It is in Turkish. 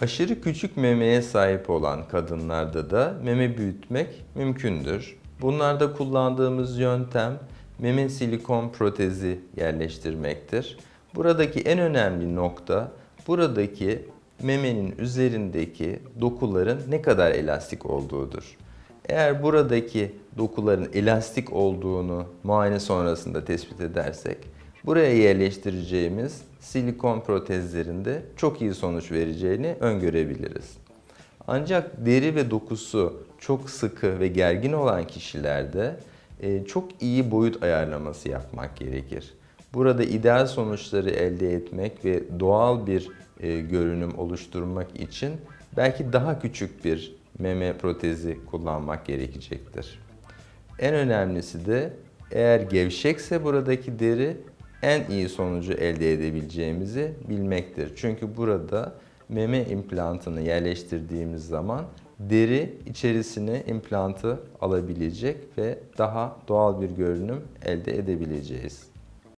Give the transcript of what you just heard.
Aşırı küçük memeye sahip olan kadınlarda da meme büyütmek mümkündür. Bunlarda kullandığımız yöntem meme silikon protezi yerleştirmektir. Buradaki en önemli nokta buradaki memenin üzerindeki dokuların ne kadar elastik olduğudur. Eğer buradaki dokuların elastik olduğunu muayene sonrasında tespit edersek, buraya yerleştireceğimiz silikon protezlerinde çok iyi sonuç vereceğini öngörebiliriz. Ancak deri ve dokusu çok sıkı ve gergin olan kişilerde e, çok iyi boyut ayarlaması yapmak gerekir. Burada ideal sonuçları elde etmek ve doğal bir e, görünüm oluşturmak için belki daha küçük bir meme protezi kullanmak gerekecektir. En önemlisi de eğer gevşekse buradaki deri en iyi sonucu elde edebileceğimizi bilmektir. Çünkü burada meme implantını yerleştirdiğimiz zaman deri içerisine implantı alabilecek ve daha doğal bir görünüm elde edebileceğiz.